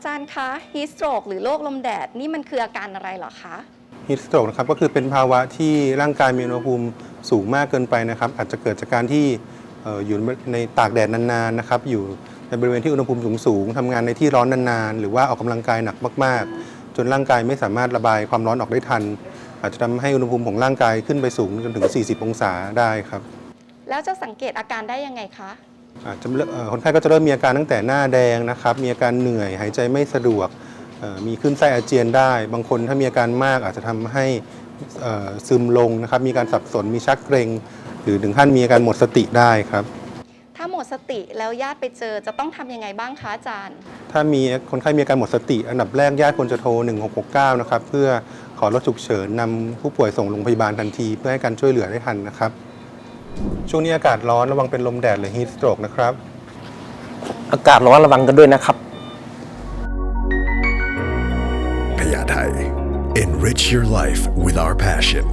อาจารย์คะฮีสโตรกหรือโรคลมแดดนี่มันคืออาการอะไรเหรอคะฮีทสโตรกนะครับก็คือเป็นภาวะที่ร่างกายมีอุณหภูมิสูงมากเกินไปนะครับ อาจจะเกิดจากการที่เอ่ออยู่ในตากแดดนานๆนะครับอยู่ในบริเวณที่อุณหภูมิสูงๆทำงานในที่ร้อนนานๆ หรือว่าออกกำลังกายหนักมากๆ จนร่างกายไม่สามารถระบายความร้อนออกได้ทัน อาจจะทำให้อุณหภูมิของร่างกายขึ้นไปสูงจนถึง 40 องศาได้ครับ แล้วจะสังเกตอาการได้ยังไงคะ อาจจะเริ่มเอ่อคนไข้ก็จะเริ่มมีอาการตั้งแต่หน้าแดงนะครับ มีอาการเหนื่อยหายใจไม่สะดวกเอ่อมีขึ้นไส้อาเจียนได้ บางคนถ้ามีอาการมากอาจจะทำให้เอ่อซึมลงนะครับ มีการสับสน มีชักเกร็งหรือถึงขั้นมีอาการหมดสติได้ครับ ถ้าหมดสติแล้วญาติไปเจอจะต้องทำยังไงบ้างคะอาจารย์ ถ้ามีคนไข้มีอาการหมดสติ อันดับแรกญาติควรจะโทร 1669 นะครับเพื่อขอรถฉุกเฉินนำผู้ป่วยส่งโรงพยาบาลทันที เพื่อให้การช่วยเหลือได้ทันนะครับ ช่วงนี้อากาศร้อนระวังเป็นลมแดดหรือฮีทสโตรกนะครับ อากาศร้อนระวังกันด้วยนะครับพยาไทย Enrich your life with our passion